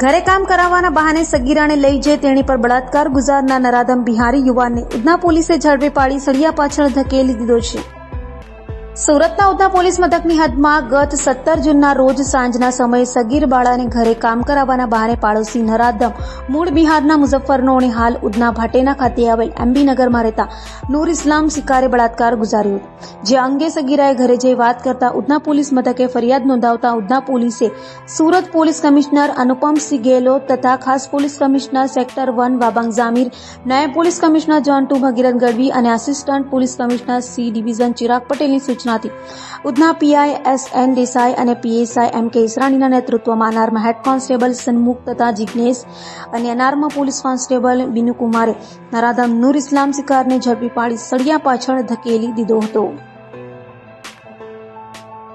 ઘરે કામ કરાવવાના બહાને સગીરાને લઈ જઈ તેણી પર બળાત્કાર. ગુજારનાર નરાધમ બિહારી યુવાનને ઉધના પોલીસે ઝડપી પાડી સળિયા પાછળ ધકેલી દીધો છે. સુરતના ઉધના પોલીસ મથકની હદમાં ગત સત્તર જૂનના રોજ સાંજના સમયે સગીર બાળાને ઘરે કામ કરાવવાના બહાને પાડોશી નરાધમ મૂળ બિહારના મુઝફ્ફરનો અને હાલ ઉધના ભાટેના ખાતે આવેલ એમબી નગરમાં રહેતા નૂર ઇસ્લામ સિકારે બળાત્કાર ગુજાર્યો જે અંગે સગીરાએ ઘરે જઈ વાત કરતા ઉધના પોલીસ મથકે ફરિયાદ નોંધાવતા ઉધના પોલીસે સુરત પોલીસ કમિશનર અનુપમસિંહ ગેહલોત તથા ખાસ police commissioner sector one Wabang Jamir નાયબ police commissioner zone two Bhagirath Gadhvi અને assistant police commissioner C division Chirag પટેલની સૂચનાથી Udhna PI S N Desai અને પીએસઆઈ એમ કે ઈસરાણીના નેતૃત્વમાં અનારમાં હેડ કોન્સ્ટેબલ સન્મુખ તથા જિજ્ઞેશ અને અનારમાં પોલીસ કોન્સ્ટેબલ બિનુકુમારે નરાધમ નૂર ઇસ્લામ શિકારને ઝડપી પાડી સળિયા પાછળ ધકેલી દીધો હતો.